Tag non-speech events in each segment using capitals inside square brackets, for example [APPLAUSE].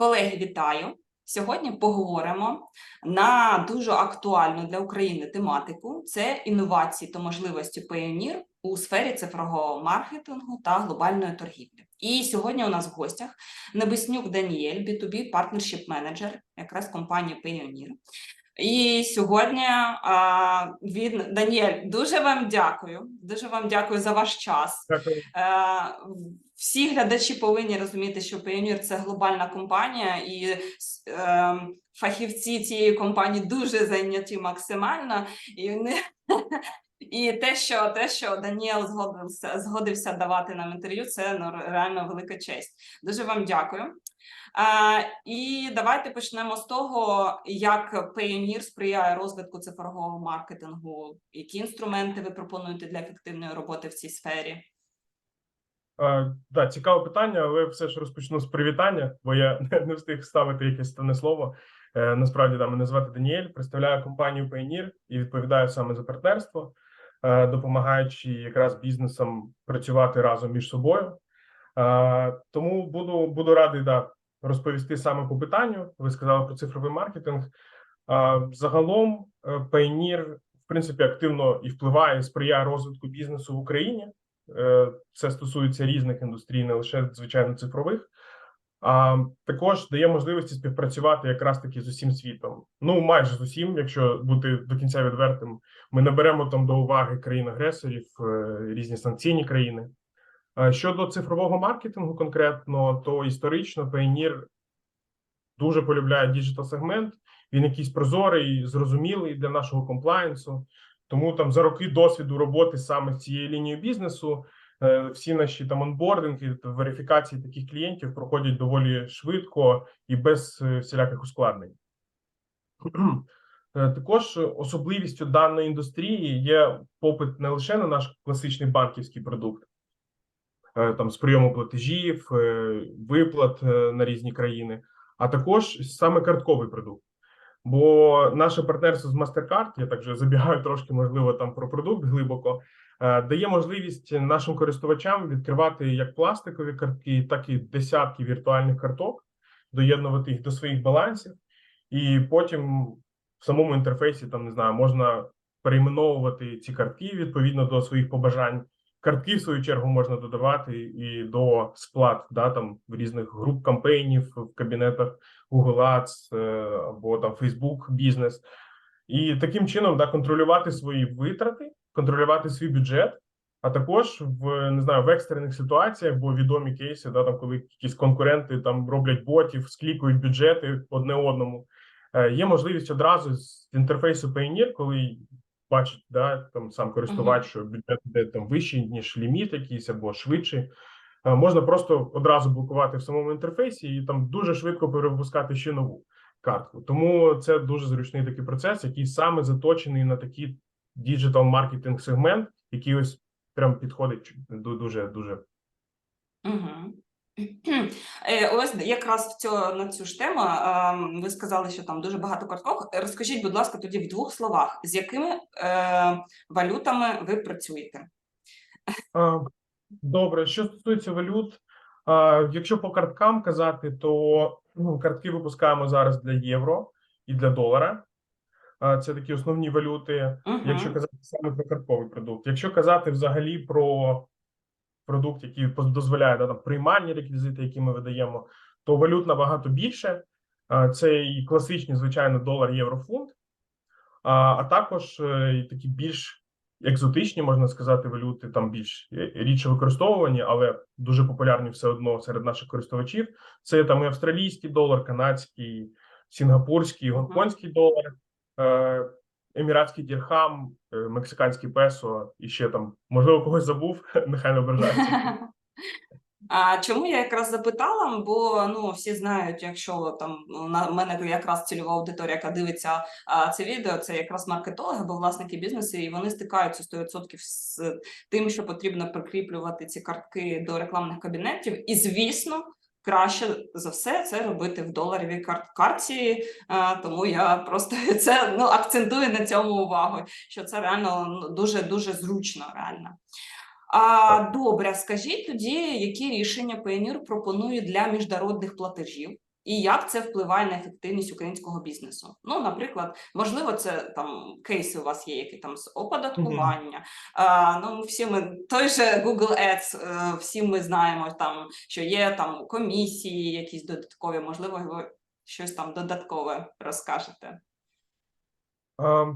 Колеги, вітаю! Сьогодні поговоримо на дуже актуальну для України тематику: це інновації та можливості Payoneer у сфері цифрового маркетингу та глобальної торгівлі. І сьогодні у нас в гостях Небеснюк Даніель, B2B Partnership Manager, якраз компанії Payoneer. І сьогодні а, він Даніель, дуже вам дякую. Дуже вам дякую за ваш час. Дякую. Всі глядачі повинні розуміти, що Payoneer – це глобальна компанія, і е, фахівці цієї компанії дуже зайняті максимально. І вони [LAUGHS] і те, що те, що Даніел згодився, згодився давати нам інтерв'ю, це ну, реально велика честь. Дуже вам дякую. А, і давайте почнемо з того, як Payoneer сприяє розвитку цифрового маркетингу. Які інструменти ви пропонуєте для ефективної роботи в цій сфері? Е, да, цікаве питання, але все ж розпочну з привітання, бо я [LAUGHS] не, встиг ставити якесь ставне слово. Е, насправді да, мене звати Даніель, представляю компанію Payoneer і відповідаю саме за партнерство, е, допомагаючи якраз бізнесам працювати разом між собою. Тому буду, буду радий да, розповісти саме по питанню. Ви сказали про цифровий маркетинг. Загалом Payoneer, в принципі, активно і впливає, сприяє розвитку бізнесу в Україні. Е, Це стосується різних індустрій, не лише звичайно цифрових. А також дає можливості співпрацювати якраз таки з усім світом. Ну майже з усім, якщо бути до кінця відвертим, ми не беремо там до уваги країн-агресорів, е, різні санкційні країни. Щодо цифрового маркетингу, конкретно, то історично Payoneer дуже полюбляє діджитал сегмент. Він якийсь прозорий, зрозумілий для нашого комплаєнсу. Тому там за роки досвіду роботи саме з цією лінією бізнесу, е, всі наші там онбординги верифікації таких клієнтів проходять доволі швидко і без е, всіляких ускладнень. Е, Також особливістю даної індустрії є попит не лише на наш класичний банківський продукт, там з прийому платежів, виплат на різні країни, а також саме картковий продукт. Бо наше партнерство з MasterCard, я так вже забігаю трошки, можливо, там про продукт глибоко, е, дає можливість нашим користувачам відкривати як пластикові картки, так і десятки віртуальних карток, доєднувати їх до своїх балансів, і потім в самому інтерфейсі там не знаю, можна перейменовувати ці картки відповідно до своїх побажань. Картки, в свою чергу, можна додавати і до сплат, да, там в різних груп кампейнів в кабінетах Google Ads е, або там Facebook бізнес. І таким чином да, контролювати свої витрати, контролювати свій бюджет, а також в не знаю в екстрених ситуаціях, бо відомі кейси, да, там коли якісь конкуренти там роблять ботів, склікують бюджети одне одному. Е, Є можливість одразу з інтерфейсу Payoneer, коли бачить да, там сам користувач, що бюджет йде там вищий, ніж ліміт якийсь або швидший. Е, Можна просто одразу блокувати в самому інтерфейсі і там дуже швидко перевипускати ще нову картку. Тому це дуже зручний такий процес, який саме заточений на такий діджитал маркетинг сегмент, який ось прям підходить дуже дуже. Угу. Е, ось якраз в цю, на цю ж тему е, ви сказали, що там дуже багато карток. Розкажіть, будь ласка, тоді в двох словах, з якими е, валютами ви працюєте? Добре, що стосується валют, якщо по карткам казати, то ну, картки випускаємо зараз для євро і для долара. Це такі основні валюти. Угу. Якщо казати саме про картковий продукт, якщо казати взагалі про продукт, який дозволяє да, там, приймальні реквізити, які ми видаємо, то валют набагато більше. Це і класичні, звичайно, долар, євро, фунт, а, а також е, і такі більш екзотичні, можна сказати, валюти, там більш е, рідше використовувані, але дуже популярні все одно серед наших користувачів. Це там і австралійський долар, канадський, сінгапурський, гонконгський долар, е, еміратський дірхам, е, мексиканський песо і ще там, можливо, когось забув, [LAUGHS] нехай не ображається. [LAUGHS] А чому я якраз запитала? Бо ну всі знають, якщо там ну, на мене якраз цільова аудиторія, яка дивиться а, це відео, це якраз маркетологи або власники бізнесу, і вони стикаються 100% з тим, що потрібно прикріплювати ці картки до рекламних кабінетів. І звісно, краще за все це робити в доларовій карт картці. А, тому я просто [LAUGHS] це ну акцентую на цьому увагу, що це реально ну, дуже дуже зручно, реально. А, добре, скажіть тоді, які рішення Payoneer пропонує для міжнародних платежів? І як це впливає на ефективність українського бізнесу? Ну, наприклад, можливо, це там кейси у вас є, які там з оподаткування. А, ну, всі ми той же Google Ads, е, всі ми знаємо там, що є там комісії, якісь додаткові. Можливо, ви щось там додаткове розкажете. А,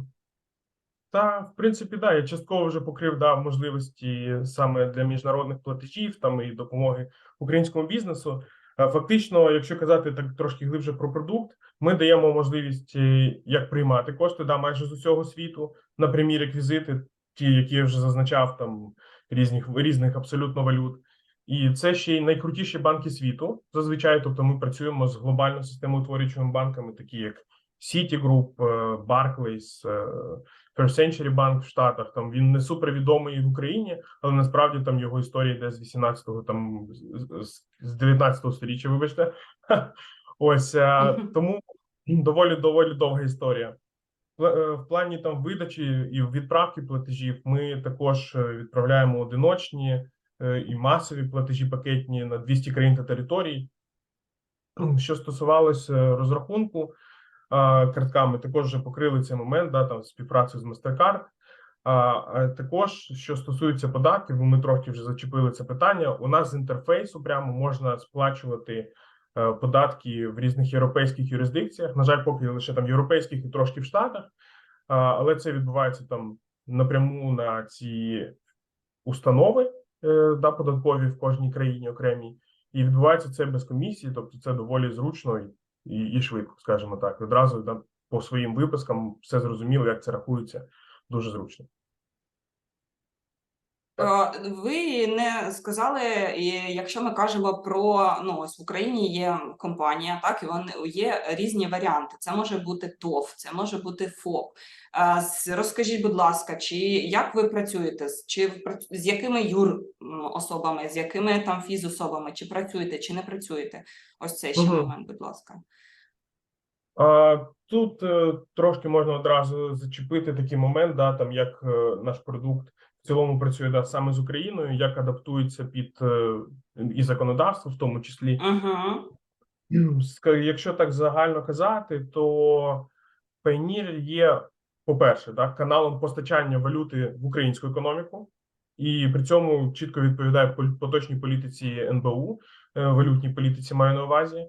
Та, в принципі, да, я частково вже покрив да, можливості саме для міжнародних платежів там і допомоги українському бізнесу. Е, Фактично, якщо казати так трошки глибше про продукт, ми даємо можливість е, як приймати кошти да, майже з усього світу на прямі реквізити, ті, які я вже зазначав, там різних різних абсолютно валют. І це ще й найкрутіші банки світу. Зазвичай, тобто, ми працюємо з глобально системоутворюючими банками, такі як Citigroup, е, Barclays, е, First Century Bank в Штатах. Там він не супервідомий в Україні, але насправді там його історія йде з 18-го, там з- з- з 19-го сторіччя, вибачте. Ось е, тому доволі доволі довга історія. В плані там видачі і відправки платежів ми також відправляємо одиночні і масові платежі пакетні на 200 країн та територій. Що стосувалося розрахунку картками, також вже покрили цей момент, да, там співпрацю з MasterCard. А, також, що стосується податків, ми трохи вже зачепили це питання. У нас з інтерфейсу прямо можна сплачувати е, податки в різних європейських юрисдикціях. На жаль, поки лише там європейських і трошки в Штатах, але це відбувається там напряму на ці установи е, да, податкові в кожній країні окремій. І відбувається це без комісії, тобто це доволі зручно і, і, і швидко, скажімо так. Одразу по своїм випискам все зрозуміло, як це рахується, дуже зручно. Е, Ви не сказали, якщо ми кажемо про ну ось в Україні є компанія, так і вони є різні варіанти. Це може бути ТОВ, це може бути ФОП. Е, Розкажіть, будь ласка, чи як ви працюєте? Чи з якими юр особами, з якими там фізособами, чи працюєте, чи не працюєте? Ось цей ще Мгм. момент, будь ласка. А, тут е, трошки можна одразу зачепити такий момент, да, там як е, наш продукт в цілому працює да, саме з Україною, як адаптується під е, і законодавство, в тому числі. Угу. Якщо так загально казати, то Payoneer є, по-перше, так, каналом постачання валюти в українську економіку, і при цьому чітко відповідає поточній політиці НБУ, е, валютній політиці маю на увазі.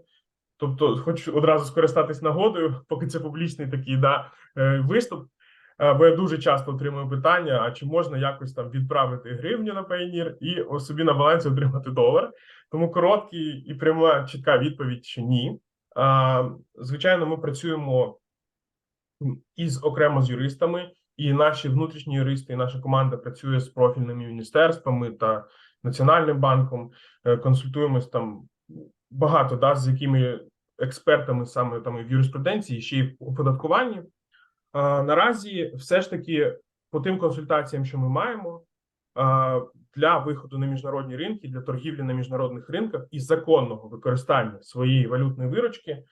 Тобто, хочу одразу скористатись нагодою, [LAUGHS] поки це публічний такий да, е, виступ. Е, Бо я дуже часто отримую питання: а чи можна якось там відправити гривню на Payoneer і собі на балансі отримати долар? Тому короткий і пряма чітка відповідь, що ні. Звичайно, ми працюємо із окремо з юристами, і наші внутрішні юристи, і наша команда працює з профільними міністерствами та національним банком. Е, Консультуємось там багато, да, з якими експертами саме там в юриспруденції, ще й в оподаткуванні. Наразі все ж таки по тим консультаціям, що ми маємо, для виходу на міжнародні ринки, для торгівлі на міжнародних ринках і законного використання своєї валютної виручки,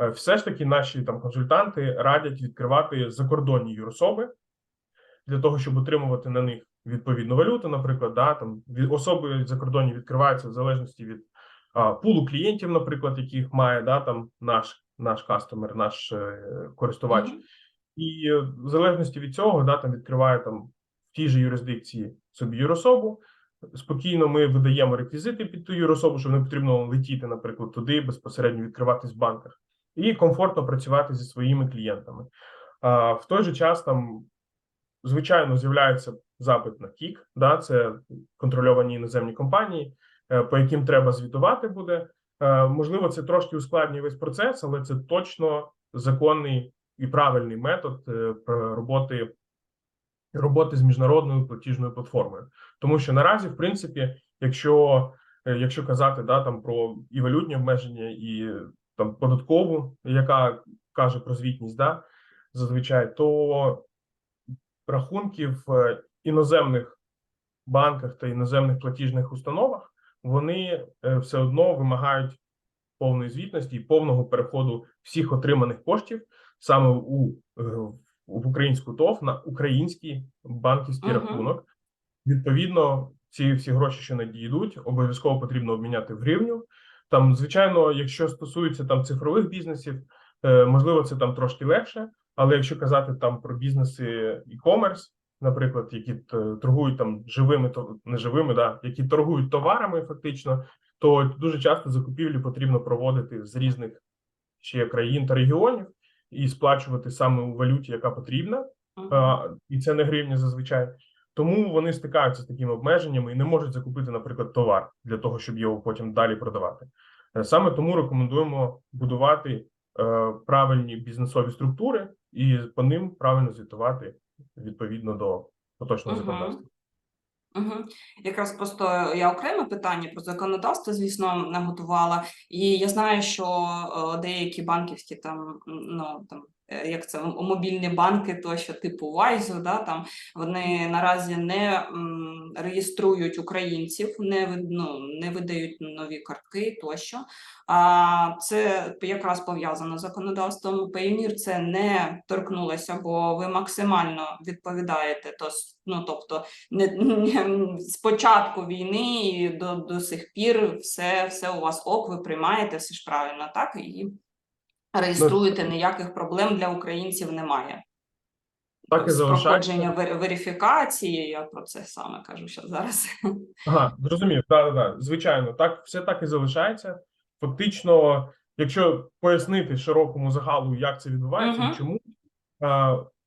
е, все ж таки наші там консультанти радять відкривати закордонні юрособи для того, щоб отримувати на них відповідну валюту. Наприклад, да, там особи закордонні відкриваються в залежності від а, пулу клієнтів, наприклад, яких має да, там наш наш кастомер, наш е, користувач. Мгм. І е, в залежності від цього, да, там відкриває там в тій же юрисдикції собі юрособу. Спокійно ми видаємо реквізити під ту юрособу, щоб не потрібно летіти, наприклад, туди безпосередньо відкриватись в банках, і комфортно працювати зі своїми клієнтами. А в той же час там, звичайно, з'являється запит на кік, да, це контрольовані іноземні компанії, е, по яким треба звітувати буде. Е, Можливо, це трошки ускладнює весь процес, але це точно законний і правильний метод е, роботи роботи з міжнародною платіжною платформою, тому що наразі, в принципі, якщо е, якщо казати да там про і валютні обмеження, і е, там податкову, яка каже про звітність, да зазвичай, то рахунки в е, іноземних банках та іноземних платіжних установах вони е, все одно вимагають повної звітності і повного переходу всіх отриманих коштів саме у е, в українську ТОВ на український банківський Мгм. рахунок. Відповідно, ці всі гроші, що надійдуть, обов'язково потрібно обміняти в гривню. Там, звичайно, якщо стосується там цифрових бізнесів, е, можливо, це там трошки легше. Але якщо казати там про бізнеси e-commerce, наприклад, які торгують там живими, то не живими, да, які торгують товарами, фактично, то дуже часто закупівлі потрібно проводити з різних ще країн та регіонів і сплачувати саме у валюті, яка потрібна, а, і це не гривня зазвичай. Тому вони стикаються з такими обмеженнями і не можуть закупити, наприклад, товар для того, щоб його потім далі продавати. Е, Саме тому рекомендуємо будувати е, правильні бізнесові структури і по ним правильно звітувати відповідно до поточного законодавства. Угу. Якраз просто я окреме питання про законодавство, звісно, наготувала. І я знаю, що е, деякі банківські там, ну там. Е, Як це мобільні банки, тощо типу Вайзу, да, там вони наразі не м, реєструють українців, не ну, не видають нові картки тощо. А це якраз пов'язано з законодавством. Payoneer це не торкнулося, бо ви максимально відповідаєте. То ну тобто не, не з початку війни і до, до сих пір все, все у вас ок, ви приймаєте все ж правильно, так і реєструєте. Ніяких проблем для українців немає. Так і залишається. верифікації. Я про це саме кажу що зараз. [LAUGHS] Ага, зрозумів. Так, так, звичайно, так все так і залишається. Фактично, якщо пояснити широкому загалу, як це відбувається Мгм. і чому.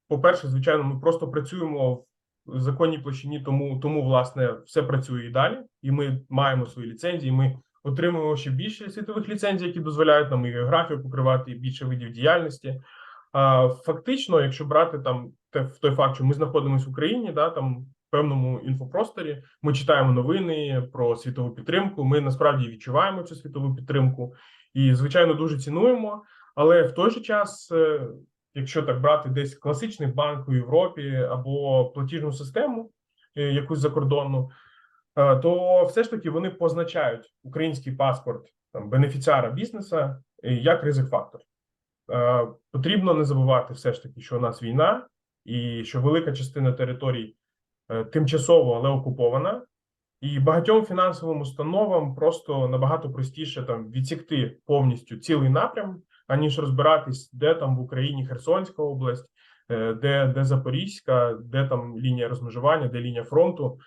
По-перше, звичайно, ми просто працюємо в законній площині, тому, тому власне все працює і далі, і ми маємо свої ліцензії. Ми отримуємо ще більше світових ліцензій, які дозволяють нам і географію покривати, і більше видів діяльності. А, Фактично, якщо брати там те в той факт, що ми знаходимося в Україні, да там в певному інфопросторі, ми читаємо новини про світову підтримку. Ми насправді відчуваємо цю світову підтримку і, звичайно, дуже цінуємо. Але в той же час, е, якщо так брати десь класичний банк у Європі або платіжну систему, е, якусь закордонну, то все ж таки вони позначають український паспорт там бенефіціара бізнеса е, як ризик фактор. Е, Потрібно не забувати все ж таки, що у нас війна, і що велика частина територій е, тимчасово, але окупована, і багатьом фінансовим установам просто набагато простіше там відсікти повністю цілий напрям, аніж розбиратись, де там в Україні Херсонська область, е, де, де Запорізька, де там лінія розмежування, де лінія фронту.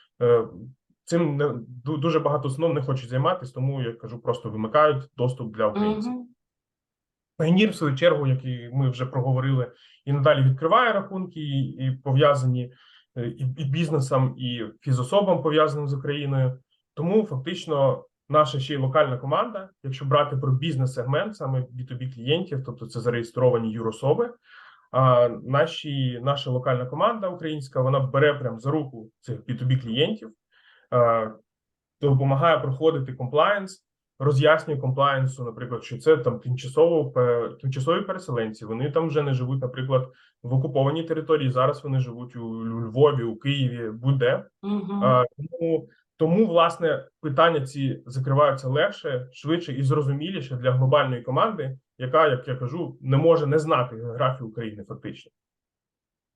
Цим не дуже багато установ не хочуть займатися, тому я кажу, просто вимикають доступ для українців. Мгм. Пагнір, в свою чергу, як і ми вже проговорили, і надалі відкриває рахунки, і, і пов'язані е, і, і бізнесом, і фізособам пов'язаним з Україною. Тому фактично наша ще й локальна команда, якщо брати про бізнес-сегмент, саме B2B клієнтів, тобто це зареєстровані юрособи. А наші наша локальна команда українська вона бере прям за руку цих B2B клієнтів, допомагає проходити комплаєнс, роз'яснює комплаєнсу, наприклад, що це там тимчасово тимчасові переселенці. Вони там вже не живуть, наприклад, в окупованій території. Зараз вони живуть у Львові, у Києві, будь-де. Мгм. Тому, тому власне питання ці закриваються легше, швидше і зрозуміліше для глобальної команди, яка, як я кажу, не може не знати географію України, фактично.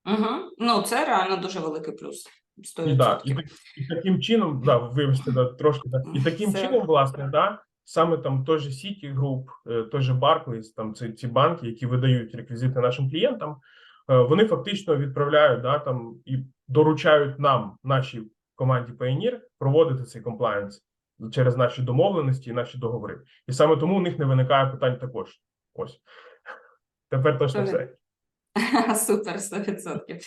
Мгм. Ну, це реально дуже великий плюс. І, 100%. да, і, і таким чином, да, вибачте, да, трошки да, і таким Все. чином, власне, да, саме там той же City Group, е, той же Barclays, там ці, ці банки, які видають реквізити нашим клієнтам, е, вони фактично відправляють да, там і доручають нам, нашій команді Payoneer, проводити цей комплаєнс через наші домовленості і наші договори. І саме тому у них не виникає питань також. Ось тепер точно все. [LAUGHS] Супер, 100%.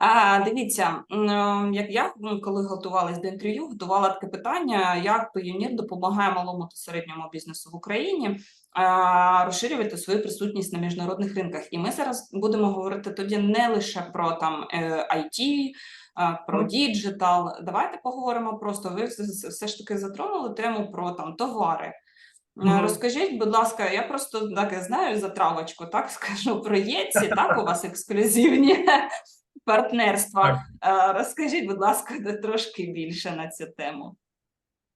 А, дивіться, як я коли готувалась до інтерв'ю, готувала таке питання, як Payoneer допомагає малому та середньому бізнесу в Україні а, розширювати свою присутність на міжнародних ринках. І ми зараз будемо говорити тоді не лише про там е, IT, про діджитал. Давайте поговоримо просто. Ви все, ж таки затронули тему про там товари. Е, Мгм. Розкажіть, будь ласка, я просто так знаю за травочку, так [LAUGHS] скажу про єці, так у вас ексклюзивні партнерства. Е, Розкажіть, будь ласка, трошки більше на цю тему.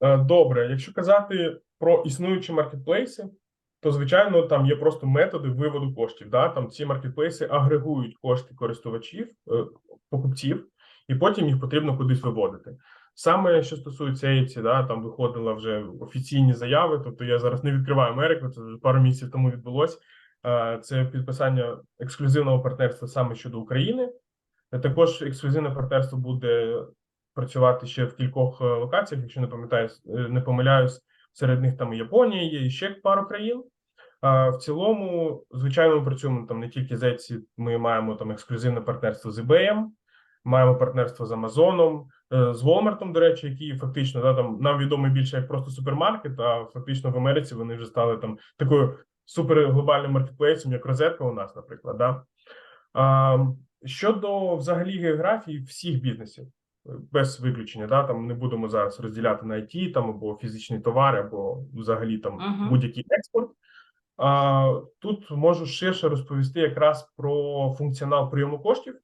Е, Добре, якщо казати про існуючі маркетплейси, то звичайно там є просто методи виводу коштів. Да? Там ці маркетплейси агрегують кошти користувачів, е, покупців, і потім їх потрібно кудись виводити. Саме що стосується ЕЦІ, да, там виходили вже офіційні заяви. Тобто я зараз не відкриваю Америку, це вже пару місяців тому відбулось. Це підписання ексклюзивного партнерства саме щодо України. Е, Також ексклюзивне партнерство буде працювати ще в кількох е, локаціях, якщо не пам'ятаю, е, не помиляюсь, серед них там Японія є і ще пару країн. А в цілому, звичайно, ми працюємо там не тільки з Etsy, ми маємо там ексклюзивне партнерство з eBay, маємо партнерство з е, з Walmart, до речі, які фактично да, там нам відомий більше як просто супермаркет, а фактично в Америці вони вже стали там такою суперглобальним маркетплейсом, як розетка у нас, наприклад. Да? Щодо взагалі географії всіх бізнесів, е, без виключення, да, там не будемо зараз розділяти на IT, там або фізичні товари, або взагалі там Мгм. будь-який експорт. А, тут можу ширше розповісти якраз про функціонал прийому коштів.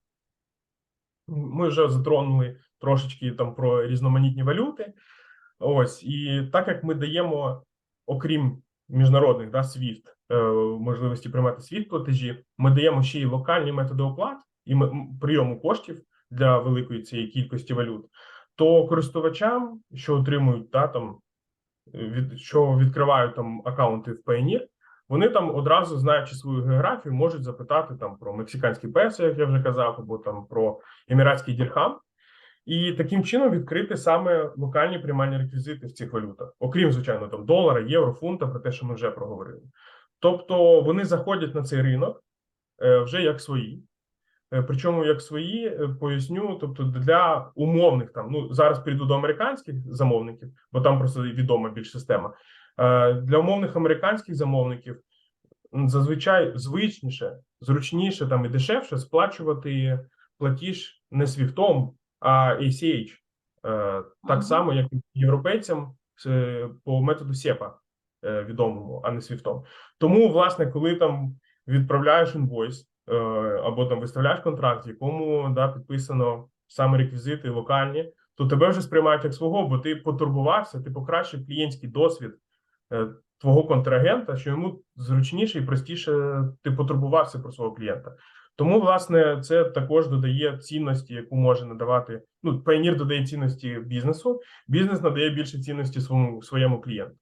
Ми вже затронули трошечки там про різноманітні валюти. Ось і так як ми даємо, окрім міжнародних да, SWIFT, е, можливості приймати SWIFT платежі, ми даємо ще й локальні методи оплат і прийому коштів для великої цієї кількості валют, то користувачам, що отримують да, там, від що відкривають там акаунти в Payoneer, вони там одразу, знаючи свою географію, можуть запитати там про мексиканський песо, як я вже казав, або там про еміратський дірхам, і таким чином відкрити саме локальні приймальні реквізити в цих валютах, окрім звичайно там долара, євро, фунта, про те, що ми вже проговорили. Тобто вони заходять на цей ринок е, вже як свої. Е, Причому як свої е, поясню, тобто для умовних там ну зараз прийду до американських замовників, бо там просто відома більш система. Е, Для умовних американських замовників зазвичай звичніше, зручніше там і дешевше сплачувати платіж не свіфтом, а ACH. Так само, як і європейцям по методу SEPA е, відомому, а не свіфтом. Тому, власне, коли там відправляєш інвойс або там виставляєш контракт, якому да, підписано саме реквізити локальні, то тебе вже сприймають як свого, бо ти потурбувався, ти покращив клієнтський досвід е, твого контрагента, що йому зручніше і простіше ти потурбувався про свого клієнта. Тому, власне, це також додає цінності, яку може надавати. Ну, Payoneer додає цінності бізнесу, бізнес надає більше цінності своєму своєму клієнту,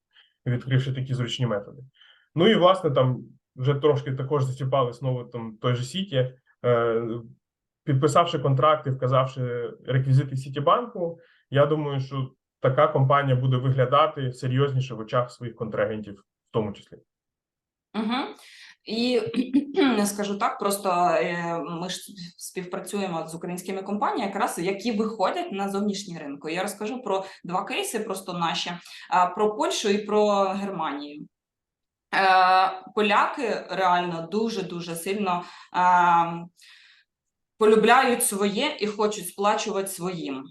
відкривши такі зручні методи. Ну і власне там вже трошки також зачіпали знову там той же Сіті, е, підписавши контракти, вказавши реквізити Сітібанку. Я думаю, що така компанія буде виглядати серйозніше в очах своїх контрагентів, в тому числі. Угу. І [CLEARS THROAT] скажу так, просто е, ми ж співпрацюємо з українськими компаніями, якраз які виходять на зовнішній ринку. Я розкажу про два кейси, просто наші: про Польщу і про Германію. Е, Поляки реально дуже дуже сильно е, полюбляють своє і хочуть сплачувати своїм.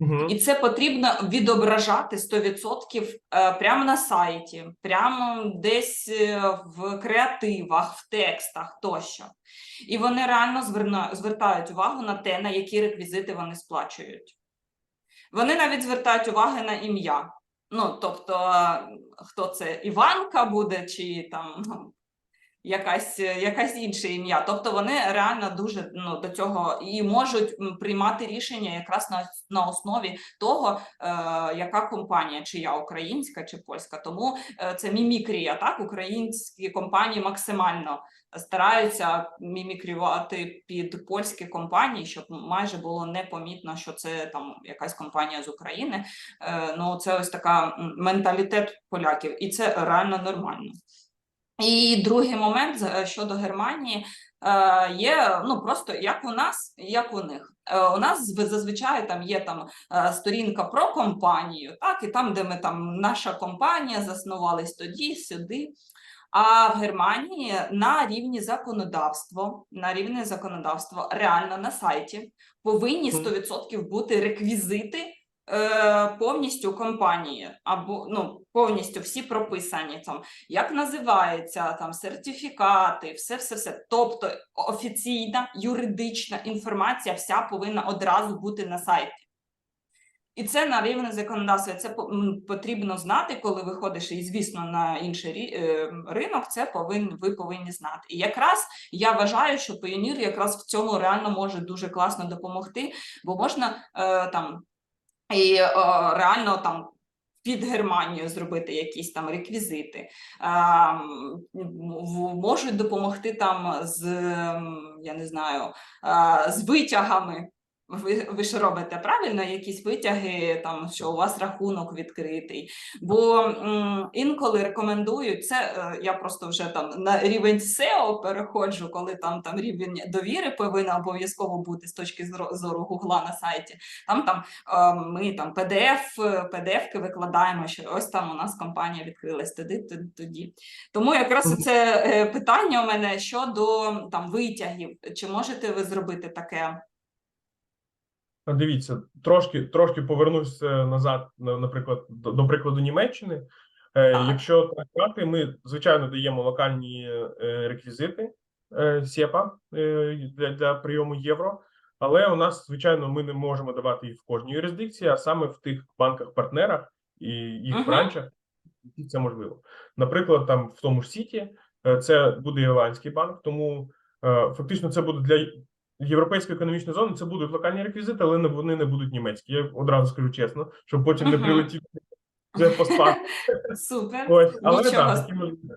Угу. І це потрібно відображати 100% е, прямо на сайті, прямо десь в креативах, в текстах тощо. І вони реально звертають увагу на те, на які реквізити вони сплачують. Вони навіть звертають увагу на ім'я. Ну, тобто, хто це Іванка буде, чи там ну, якась, якась інше ім'я. Тобто вони реально дуже ну, до цього і можуть приймати рішення якраз на, на основі того, е, яка компанія, чи я українська, чи польська. Тому е, це мімікрія, так? Українські компанії максимально стараються мімікрювати під польські компанії, щоб майже було непомітно, що це там якась компанія з України. Е, ну, це ось така менталітет поляків, і це реально нормально. І другий момент е, щодо Германії е, є ну просто як у нас, як у них. Е, У нас зазвичай там є там сторінка про компанію, так і там, де ми там наша компанія заснувались тоді, сюди. А в Германії на рівні законодавства, на рівні законодавства реально на сайті повинні Мгм. 100% бути реквізити е, повністю компанії, або ну повністю всі прописані там, як називається там сертифікати, все, все, все. Тобто офіційна юридична інформація вся повинна одразу бути на сайті. І це на рівні законодавства. Це потрібно знати, коли виходиш, і звісно, на інший е, ринок. Це повинні ви повинні знати. І якраз я вважаю, що Payoneer якраз в цьому реально може дуже класно допомогти, бо можна е, там. І е, реально там. Під Германію зробити якісь там реквізити, Ем, можуть допомогти там з ем, я не знаю, е, з витягами. Ви, ви ж робите правильно якісь витяги, там що у вас рахунок відкритий. Бо м, інколи рекомендують це. е, Я просто вже там на рівень SEO переходжу, коли там там рівень довіри повинен обов'язково бути з точки зору- Гугла на сайті. Там там е, ми там PDF, е, PDF-ки викладаємо, що ось там у нас компанія відкрилась тоді, тоді, тоді. Тому якраз це питання у мене щодо там витягів. Чи можете ви зробити таке? Дивіться, трошки трошки повернусь е, назад, на- наприклад, до, до прикладу Німеччини. Е, Якщо так брати, ми звичайно даємо локальні е, реквізити е, СЕПА е, для, для прийому євро, але у нас, звичайно, ми не можемо давати їх в кожній юрисдикції, а саме в тих банках-партнерах і їх Мгм. бранчах, які це можливо. Наприклад, там в тому ж Сіті е, це буде ірландський банк, тому е, фактично це буде для європейської економічної зони. Це будуть локальні реквізити, але не вони не будуть німецькі. Я одразу скажу чесно, щоб потім не прилетів вже постфакт. [LAUGHS] Супер. Ось, але так,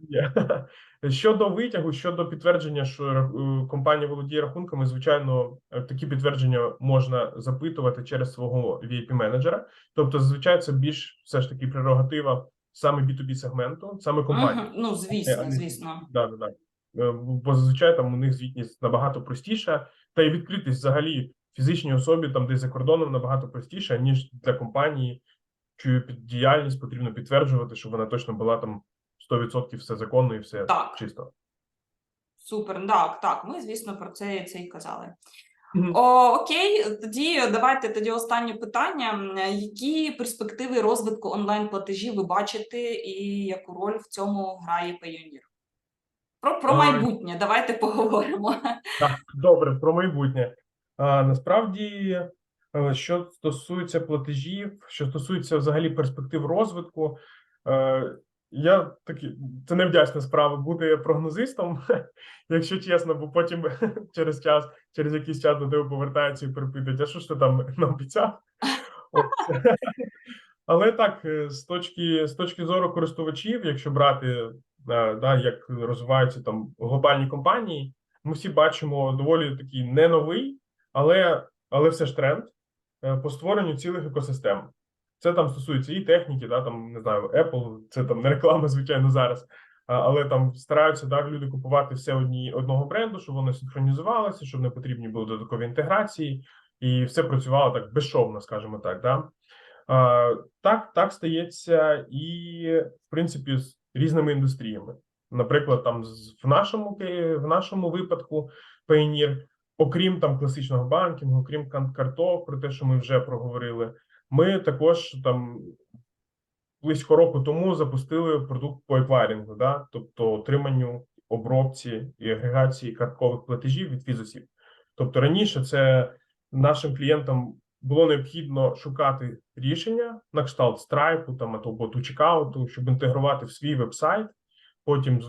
є. [LAUGHS] Щодо витягу, щодо підтвердження, що е, компанія володіє рахунками, звичайно, е, такі підтвердження можна запитувати через свого VIP-менеджера. Тобто, зазвичай це більш все ж таки прерогатива саме B2B сегменту, саме компанії. Ну, Е, звісно, звісно. Да, да, да. Бо зазвичай там у них звітність набагато простіша, та й відкритість взагалі фізичній особі, там десь за кордоном, набагато простіша, ніж для компанії, чию діяльність потрібно підтверджувати, щоб вона точно була там 100% все законно і все Так. чисто. Супер, так, так. Ми, звісно, про це, це і казали. О, окей, тоді давайте тоді останнє питання. Які перспективи розвитку онлайн-платежів ви бачите, і яку роль в цьому грає Payoneer? Про, про майбутнє давайте поговоримо. Так, добре, про майбутнє. А, насправді, е, що стосується платежів, що стосується взагалі перспектив розвитку, е, я таки це невдячна справа бути прогнозистом, [LAUGHS] якщо чесно, бо потім [LAUGHS] через час, через якийсь час до тебе повертаються і перепитують, а що ж ти там [LAUGHS] наобіцяв? Але так, е, з точки, з точки зору користувачів, якщо брати, е, да, як розвиваються там глобальні компанії, ми всі бачимо доволі такий не новий, але, але все ж тренд е, по створенню цілих екосистем. Це там стосується і техніки, да, там не знаю, Apple, це там не реклама, звичайно, зараз. Але там стараються да, люди купувати все одні одного бренду, щоб воно синхронізувалося, щоб не потрібні були додаткові інтеграції, і все працювало так безшовно, скажімо так. Да? Так, так стається і в принципі різними індустріями. Наприклад, там в нашому в нашому випадку Payoneer, окрім там класичного банкінгу, окрім карток, про те, що ми вже проговорили, ми також там близько року тому запустили продукт по еквайрингу, да? тобто отриманню, обробці і агрегації карткових платежів від фізосіб. Тобто раніше це нашим клієнтам було необхідно шукати рішення на кшталт Stripe там або Чекауту, щоб інтегрувати в свій веб-сайт. Потім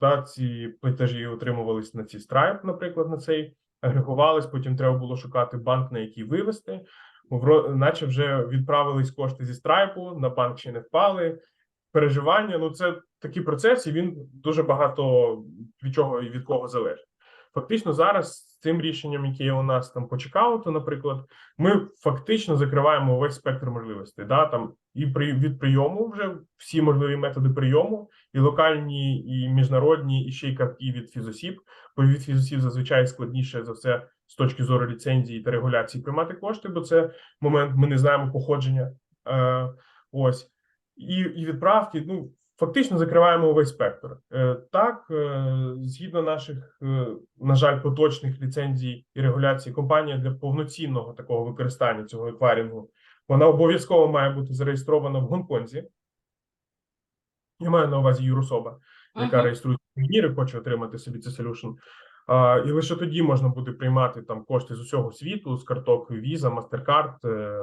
та, ці платежі отримувались на ці Stripe, наприклад, на цей агрегувались. Потім треба було шукати банк, на який вивести. Наче вже відправились кошти зі Stripe, на банк ще не впали. Переживання ну це такий процес, і він дуже багато від чого і від кого залежить. Фактично, зараз з цим рішенням, яке є у нас там по чекауту, наприклад, ми фактично закриваємо весь спектр можливостей. Да? Там і при від прийому вже всі можливі методи прийому, і локальні, і міжнародні, і ще й картки від фізосіб. Бо від фізосіб зазвичай складніше за все з точки зору ліцензії та регуляції приймати кошти, бо це момент ми не знаємо походження. Е, ось і, і відправки. Ну фактично закриваємо весь спектр. Е, так, е, згідно наших, е, на жаль, поточних ліцензій і регуляцій, компанія для повноцінного такого використання цього еквайрингу, вона обов'язково має бути зареєстрована в Гонконзі. Я маю на увазі юрособа, яка Мгм. реєструє сувеніри, хоче отримати собі це solution. А, і лише тоді можна буде приймати там кошти з усього світу, з карток Visa, MasterCard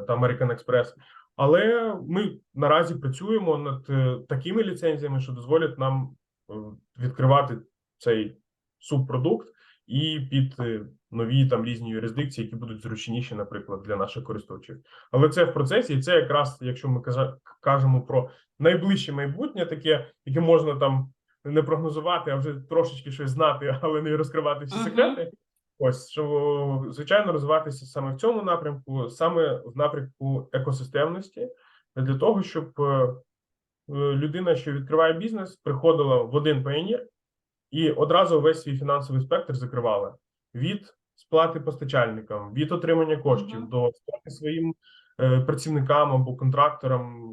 та American Express. Але ми наразі працюємо над е, такими ліцензіями, що дозволять нам е, відкривати цей субпродукт і під е, нові там різні юрисдикції, які будуть зручніші, наприклад, для наших користувачів. Але це в процесі, і це якраз, якщо ми кажемо про найближче майбутнє, таке, яке можна там не прогнозувати, а вже трошечки щось знати, [LAUGHS] але не розкривати всі секрети. Ось що звичайно розвиватися саме в цьому напрямку, саме в напрямку екосистемності, для того, щоб е, е, людина, що відкриває бізнес, приходила в один Payoneer і одразу весь свій фінансовий спектр закривала від сплати постачальникам, від отримання коштів Мгм. до сплати своїм е, працівникам або контракторам,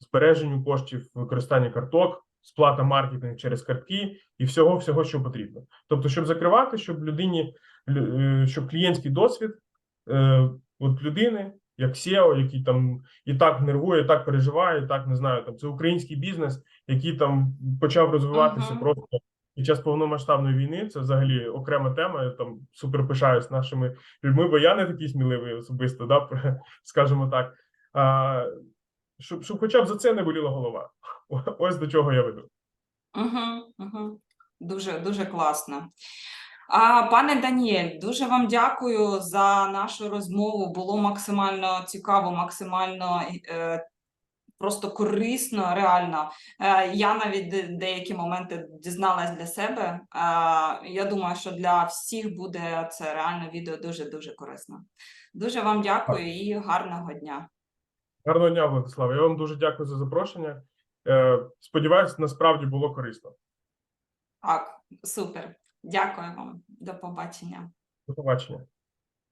збереженню коштів, використання карток, сплата маркетинг через картки і всього, всього, що потрібно. Тобто, щоб закривати, щоб людині, лю- щоб клієнтський досвід е, от людини, як SEO, який там і так нервує, і так переживає, і так не знаю. Там це український бізнес, який там почав розвиватися Мгм. просто під час повномасштабної війни. Це взагалі окрема тема. Я там супер пишаюсь нашими людьми, бо я не такий сміливий особисто, да, [LAUGHS] скажімо так. А, щоб, щоб хоча б за це не боліла голова. Ось до чого я веду. Угу, угу. Дуже, дуже класно. А, пане Даніель, дуже вам дякую за нашу розмову. Було максимально цікаво, максимально е, просто корисно, реально. Е, я навіть деякі моменти дізналась для себе. Е, я думаю, що для всіх буде це реально відео дуже-дуже корисно. Дуже вам дякую і гарного дня. Гарного дня, Владислав. Я вам дуже дякую за запрошення. Е, сподіваюсь, насправді було корисно. Так, супер. Дякую вам. До побачення. До побачення.